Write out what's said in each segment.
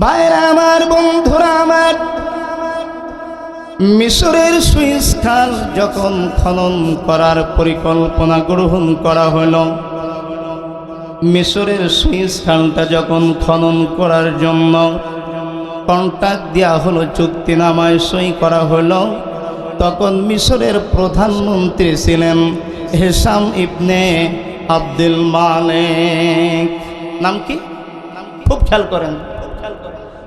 ভাইরা আমার, বন্ধুরা আমার, মিশরের সুইস খাল যখন খনন করার পরিকল্পনা গ্রহণ করা হলো, মিশরের সুইস খালটা যখন খনন করার জন্য কন্ট্রাক্ট দেওয়া হলো, চুক্তিনামায় সই করা হলো, তখন মিশরের প্রধানমন্ত্রী ছিলেন হেসাম ইবনে আব্দুল মালিক। নাম কি? খুব খেয়াল করেন।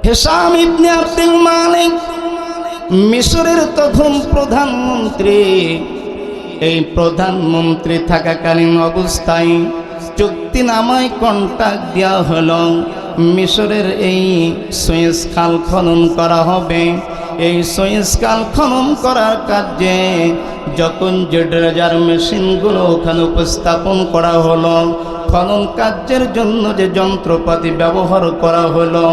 হেসাম ইবনে আব্দুল মালিক মিশরের তখন প্রধানমন্ত্রী। এই প্রধানমন্ত্রী থাকাকালীন অবস্থায় চুক্তিনামায় কন্ট্রাক্ট দেওয়া হলো। মিশরের এই সুয়েজ খাল খনন করা হবে। এই সুয়েজ খাল খনন করার কাজে যখন যে ড্রেজার মেশিনগুলো ওখানে উপস্থাপন করা হলো খনন কার্যের জন্য যে যন্ত্রপাতি ব্যবহার করা হলো,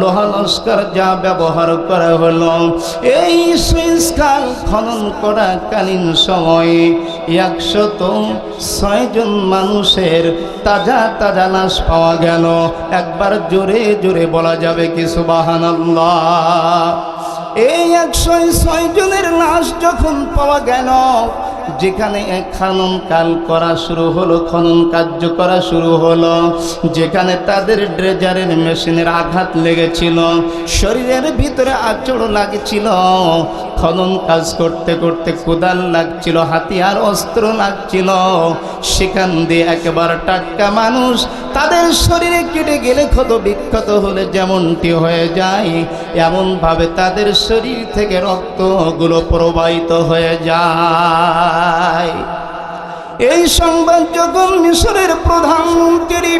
লোহা লস্কর যা ব্যবহার করা হলো, এই সুইচ খাল খনন করাকালীন সময়ে একশত ছয়জন মানুষের তাজা তাজা লাশ পাওয়া গেল। একবার জোরে জোরে বলা যাবে কি সুবাহান এই একশো ছয় জনের লাশ যখন পাওয়া গেল যেখানে খনন কাল করা শুরু হলো, খনন কার্য করা শুরু হলো, যেখানে তাদের ড্রেজারের মেশিনের আঘাত লেগেছিল, শরীরের ভিতরে আচড় লাগছিল, খনন কাজ করতে করতে কোদাল লাগছিল, হাতিয়ার, অস্ত্র লাগছিল। সেখান দিয়ে একেবারে টাটকা মানুষ তাদের শরীরে কেটে গেলে ক্ষত বিক্ষত হলে যেমনটি হয়ে যায়, এমনভাবে তাদের শরীর থেকে রক্তগুলো প্রবাহিত হয়ে যায়। এই সংবাদ যখন মিশরের প্রধানমন্ত্রী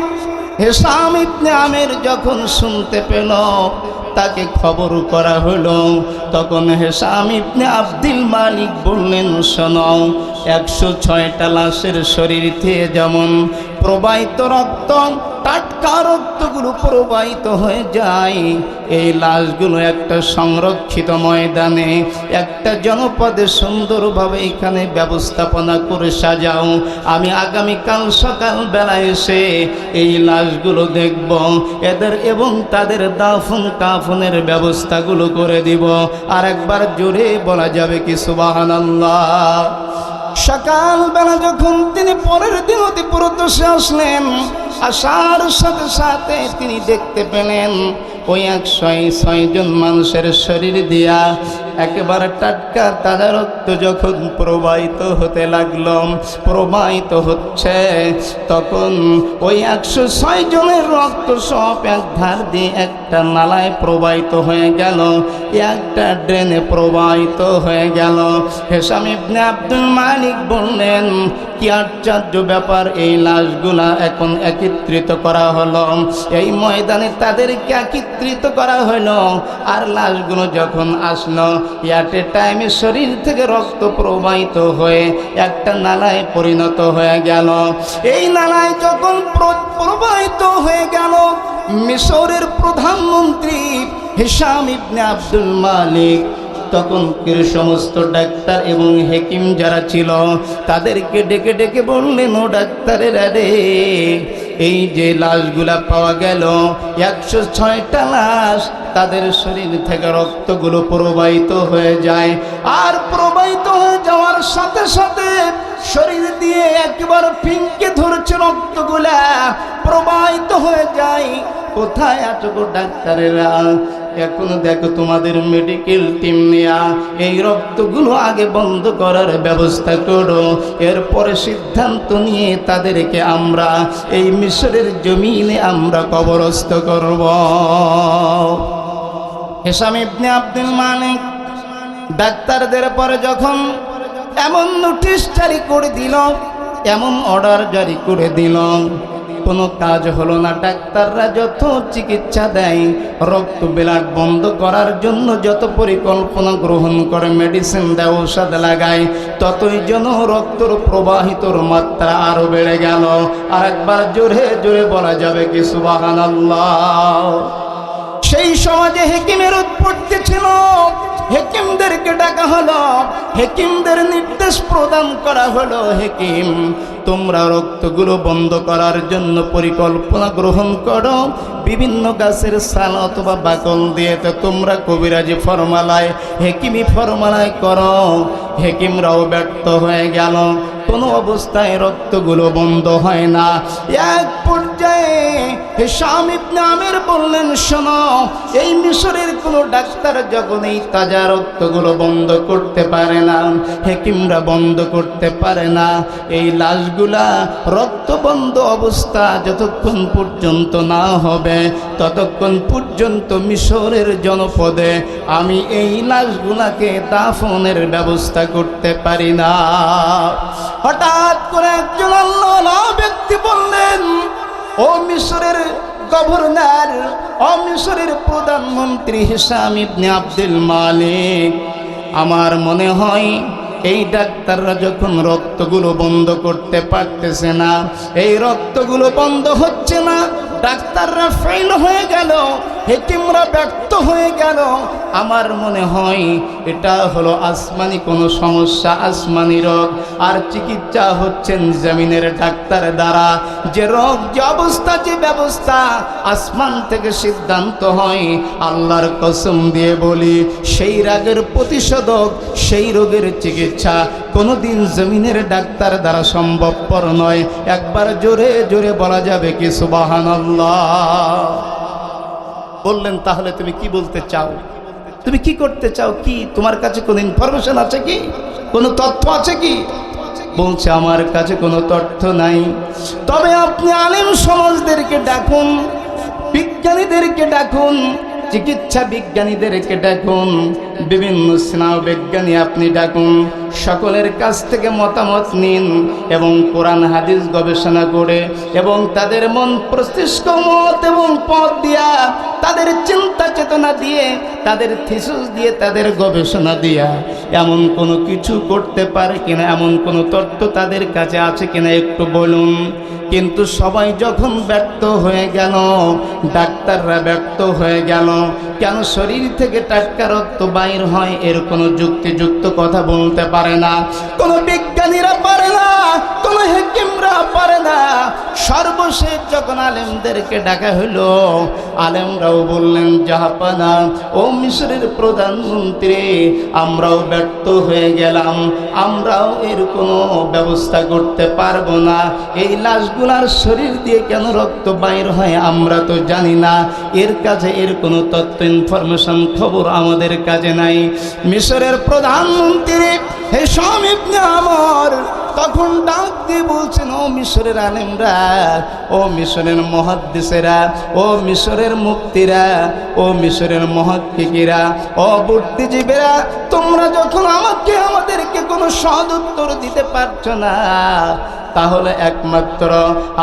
হেসাম ইবনে আমের যখন শুনতে পেল, তাকে খবর করা হলো, তখন হেসাম ইবনে আব্দুল মালিক বললেন, শোনো, একশো ছয়টা লাশের শরীর থেকে যেমন প্রবাহিত রক্ত টাটকা রক্তগুলো প্রবাহিত হয়ে যায়। এই লাশগুলো একটা সংরক্ষিত ময়দানে, একটা জনপদে সুন্দরভাবে এখানে ব্যবস্থাপনা করে সাজাও। আমি আগামীকাল সকাল বেলা এসে এই লাশগুলো দেখব, এদের এবং তাদের দাফন কাফনের ব্যবস্থাগুলো করে দিব। আর একবার জোরে বলা যাবে কি সুবাহান সকালবেলা যখন তিনি পরের দিন অতি প্রদোষে আসলেন, আসার সাথে সাথে তিনি দেখতে পেলেন ওই একশো ছয় জন মানুষের শরীর দিয়া একেবারে টাটকা রক্ত যখন প্রবাহিত হতে লাগল, প্রবাহিত হচ্ছে, তখন ওই একশো ছয় জনের রক্ত সব এক ধার দিয়ে একটা নালায় প্রবাহিত হয়ে গেল, একটা ড্রেনে প্রবাহিত হয়ে গেল। হেসাম ইবনে আব্দুল মালিক বললেন, কি আশ্চর্য ব্যাপার, এই লাশগুলা এখন একত্রিত করা হলো। এই ময়দানে তাদেরকে একত্রিত করা হলো। আর লাশগুলো যখন আসলো ইয়াটে টাইমে শরীর থেকে রক্ত প্রবাহিত হয়ে একটা নালায় পরিণত হয়ে গেল। এই নালায় যখন প্রবাহিত হয়ে গেল, মিশরের প্রধানমন্ত্রী হিসাম ইবনে আব্দুল মালিক, তখন কি সমস্ত ডাক্তার এবং হেকিম যারা ছিল, তাদেরকে ডেকে ডেকে বললেন, ও ডাক্তারের আরে এই যে লাশগুলা পাওয়া গেল, একশো ছয়টা লাশ তাদের শরীর থেকে রক্তগুলো প্রবাহিত হয়ে যায়। আর প্রবাহিত হয়ে যাওয়ার সাথে সাথে শরীর দিয়ে একবার ফিনকে ধরছে রক্তগুলা, প্রবাহিত হয়ে যায়। কোথায় আছো ডাক্তারেরা? এখন দেখো তোমাদের মেডিকেল টিম নেয়া, এই রক্তগুলো আগে বন্ধ করার ব্যবস্থা করো। এরপরে সিদ্ধান্ত নিয়ে তাদেরকে আমরা এই মিশরের জমিনে আমরা কবরস্থ করব। হেসাম ইবনে আব্দুল মালিক ডাক্তারদের পরে যখন এমন নোটিশ জারি করে দিল, এমন অর্ডার জারি করে দিল কোনো কাজ হলো না। ডাক্তাররা যত চিকিৎসা দেয়, রক্ত বিলাট বন্ধ করার জন্য যত পরিকল্পনা গ্রহণ করে মেডিসিন দেয়, ঔষধ লাগায়, ততই যেন রক্তর প্রবাহিতর মাত্রা আরও বেড়ে গেল। আর একবার জোরে জোরে বলা যাবে কি সুবাহান সেই সমাজে হেকিমের উৎপত্তি ছিল। হেকিমদেরকে ডাকা হলো। হেকিমদের নির্দেশ প্রদান করা হলো হেকিম। তোমরা রক্তগুলো বন্ধ করার জন্য পরিকল্পনা গ্রহণ করো। বিভিন্ন গাছের সাল অথবা বাকল দিয়ে তো তোমরা কবিরাজি ফরমালায়, হেকিমি ফরমালায় করো। হেকিমরাও ব্যর্থ হয়ে গেল। কোনো অবস্থায় রক্তগুলো বন্ধ হয় না। এক পর্যায়ে হেসাম নামের বললেন, শোনো, এই মিশরের কোনো ডাক্তার যখন এই তাজা রক্তগুলো বন্ধ করতে পারে না, হেকিমরা বন্ধ করতে পারে না, এই লাশগুলা রক্ত বন্ধ অবস্থা যতক্ষণ পর্যন্ত না হবে, ততক্ষণ পর্যন্ত মিশরের জনপদে আমি এই লাশগুলাকে দাফনের ব্যবস্থা করতে পারি না। হঠাৎ করে একজন আল্লাহ ব্যক্তি বললেন, ও মিশরের গভর্নর, ও মিশরের প্রধানমন্ত্রী হিসাম ইবনে আব্দুল মালিক, আমার মনে হয় এই ডাক্তাররা যখন রক্তগুলো বন্ধ করতে পারতেছে না, এই রক্তগুলো বন্ধ হচ্ছে না ডাক্তাররা ফেল হয়ে গেল, হেকিমরা ব্যক্ত হয়ে গেল। আমার মনে হয় এটা হলো আসমানি, কোনো সমস্যা, আসমানি রোগ। আর চিকিৎসা হচ্ছেন জমিনের ডাক্তার দ্বারা। যে রোগ, যে অবস্থা, যে ব্যবস্থা আসমান থেকে সিদ্ধান্ত হয়, আল্লাহর কসম দিয়ে বলি, সেই রাগের প্রতিষেধক, সেই রোগের চিকিৎসা কোনোদিন জমিনের ডাক্তার দ্বারা সম্ভবপর নয়। একবার জোরে জোরে বলা যাবে কি সুবাহান বললেন, তাহলে তুমি কি বলতে চাও? তুমি কি করতে চাও কি? তোমার কাছে কোনো ইনফরমেশন আছে কি? কোনো তথ্য আছে কি? বলছে, আমার কাছে কোনো তথ্য নাই। তবে আপনি আলিম সমাজদেরকে ডাকুন, বিজ্ঞানীদেরকে ডাকুন চিকিৎসা বিজ্ঞানীদেরকে ডাকুন। বিভিন্ন স্নায়ু বিজ্ঞানী আপনি ডাকুন। সকলের কাছ থেকে মতামত নিন এবং কোরআন, হাদিস গবেষণা করে এবং তাদের মন প্রস্তিষ্ক মত এবং পথ দিয়া তাদের চিন্তা চেতনা দিয়ে, তাদের থিসুস দিয়ে, তাদের গবেষণা দিয়া এমন কোনো কিছু করতে পারে কিনা, এমন কোনো তত্ত্ব তাদের কাছে আছে কিনা একটু বলুন। কিন্তু সবাই যখন ব্যর্থ হয়ে গেল, ডাক্তাররা ব্যর্থ হয়ে গেল, কেন শরীর থেকে টাটকা রক্ত বাইর হয়, এর কোনো যুক্তিযুক্ত কথা বলতে পারে না। কোনো বিজ্ঞানীরা পারে না, কোনো হেকিমরা পারে না। সর্বশেষ যখন আলেমদেরকে ডাকা হলো, আলেমরাও বললেন জাহাপানা ও মিশরের প্রধানমন্ত্রী, আমরাও ব্যর্থ হয়ে গেলাম। আমরাও এর কোনো ব্যবস্থা করতে পারব না। এই লাশগুলার শরীর দিয়ে কেন রক্ত বাইর হয় আমরা তো জানি না। এর কাছে এর কোনো তথ্য, ইনফরমেশন, খবর আমাদের কাছে নাই। মিশরের প্রধানমন্ত্রী হে ইবনে আমর পর তখন ডাক দিয়ে বলছেন, ও মিশরের আলেমরা, ও মিশরের মহাদ্দেশেরা, ও মিশরের মুক্তিরা, ও মিশরের মহাত্মিকেরা ও বুদ্ধিজীবীরা, তোমরা যখন আমাকে, আমাদেরকে কোনো সদ উত্তর দিতে পারছ না, তাহলে একমাত্র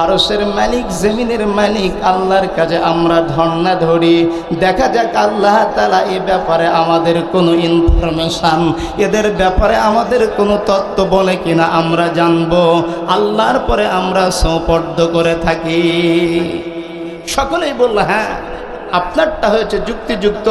আরসের মালিক, জমিনের মালিক, আল্লাহর কাছে আমরা ধর্ণা ধরি। দেখা যাক আল্লাহ তালা এ ব্যাপারে আমাদের কোনো ইনফরমেশান এদের ব্যাপারে আমাদের কোনো তত্ত্ব বলে কিনা আমরা জানব, আল্লাহর পরে আমরা সৌপর্দ করে থাকি। সকলেই বলল হ্যাঁ আপনারটা হয়েছে যুক্তিযুক্ত।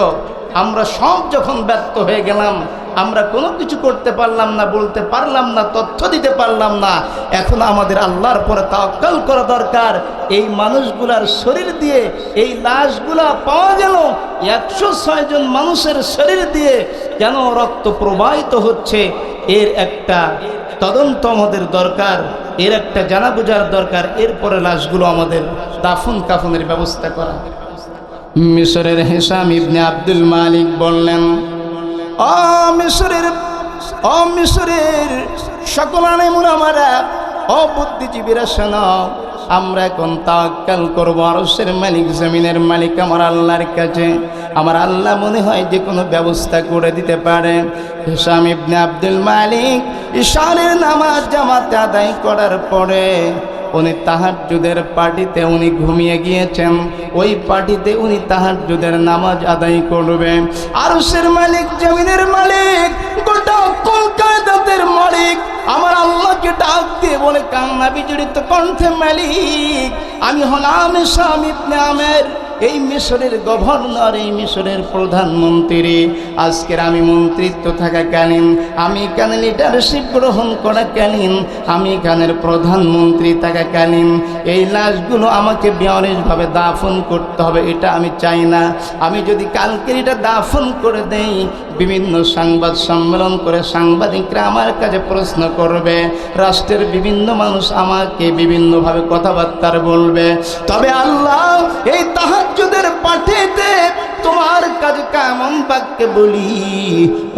আমরা সব যখন ব্যর্থ হয়ে গেলাম, আমরা কোনো কিছু করতে পারলাম না, বলতে পারলাম না, তথ্য দিতে পারলাম না। এখন আমাদের আল্লাহর পরে তাওয়াক্কাল করা দরকার। এই মানুষগুলার শরীর দিয়ে, এই লাশগুলা পাওয়া গেল একশো ছয় জন মানুষের শরীর দিয়ে কেন রক্ত প্রবাহিত হচ্ছে। এর একটা তদন্ত আমাদের দরকার, এর একটা জানা বোঝার দরকার, এরপরে লাশগুলো আমাদের দাফন কাফনের ব্যবস্থা করা। মিশরের হেসাম ইবনে আব্দুল মালিক বললেন, অ মিশরের অ মিশরের সকল আনেমুন আমারা, অ বুদ্ধিজীবীরা শোনাও আমরা এখন তাক্কাল করব আরসের মালিক, জমিনের মালিক আমার আল্লাহর কাছে। আমার আল্লাহ মনে হয় যে কোনো ব্যবস্থা করে দিতে পারে। হিসাম ইবনে আব্দুল মালিক ঈশানের নামাজ জামাতে আদায় করার পরে উনি তাহাজ্জুদের পার্টিতে উনি ঘুমিয়ে গিয়েছেন। ওই পার্টিতে উনি তাহাজ্জুদের নামাজ আদায় করবেন আরশের মালিক, জমিনের মালিক কলকাতাদের মালিক, আমার আল্লাহকে ডাক দিয়ে বলে, কান্না বিজড়িত কণ্ঠে মালিক, আমি হলাম স্বামী আমের। এই মিশরের গভর্নর, এই মিশরের প্রধানমন্ত্রী। আজকের আমি মন্ত্রিত্ব থাকাকালীন আমি এখানে লিডারশিপ গ্রহণ করাকালীন আমি এখানের প্রধানমন্ত্রী থাকাকালীন এই লাশগুলো আমাকে বেয়ারিশভাবে দাফন করতে হবে, এটা আমি চাই না। আমি যদি কালকে এটা দাফন করে দেই বিভিন্ন সংবাদ সম্মেলন করে সাংবাদিকরা আমার কাছে প্রশ্ন করবে, রাষ্ট্রের বিভিন্ন মানুষ আমাকে বিভিন্নভাবে কথাবার্তার বলবে। তবে আল্লাহ এই তাহাজুদের পাঠেতে তোমার কাজ কেমন বাক্যে বলি?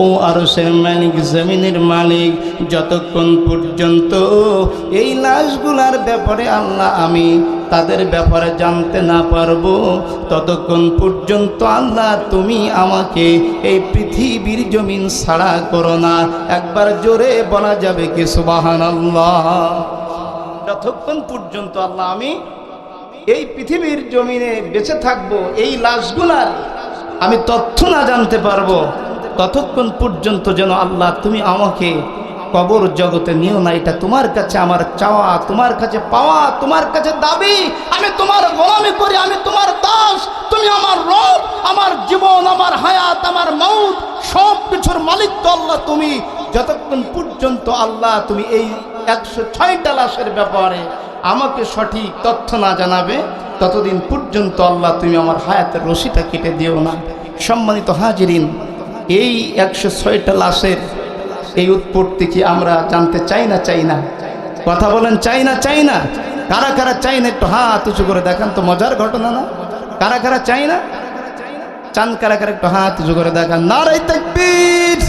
ও আরও মালিক, জমিনের মালিক, যতক্ষণ পর্যন্ত এই লাশগুলার ব্যাপারে আল্লাহ আমি তাদের ব্যাপারে জানতে না পারব, ততক্ষণ পর্যন্ত আল্লাহ তুমি আমাকে এই পৃথিবীর জমিন ছাড়া করো না। একবার জোরে বলা যাবে কি সুবাহান আল্লাহ যতক্ষণ পর্যন্ত আল্লাহ আমি এই পৃথিবীর জমিনে বেঁচে থাকব, এই লাশগুলার আমি তথ্য না জানতে পারব। ততক্ষণ পর্যন্ত যেন আল্লাহ তুমি আমাকে কবর জগতে নিও না, এটা তোমার কাছে আমার চাওয়া, তোমার কাছে পাওয়া, তোমার কাছে দাবি। আমি তোমার গোলামি করি, আমি তোমার দাস। তুমি আমার রব, আমার জীবন, আমার হায়াত, আমার মৌত সব কিছুর মালিক তো আল্লাহ তুমি। যতক্ষণ পর্যন্ত আল্লাহ তুমি এই একশো ছয়টা লাশের ব্যাপারে আমাকে সঠিক তথ্য না জানাবে, ততদিন পর্যন্ত আল্লাহ তুমি আমার হায়াতের রশিটা কেটে দিও না। সম্মানিত হাজিরিন, এই একশো ছয়টা লাশের এই উৎপত্তি কি আমরা জানতে চাই না চাই না? কথা বলেন, চাই না চাই না? কারা কারা চাই না? একটু হাত উঁচু করে দেখান তো, মজার ঘটনা না? কারা কারা চাই না? চান কারা কারা একটু হাত উঁচু করে দেখান। নারাই তাকবীর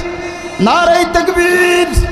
নারাই তাকবীর।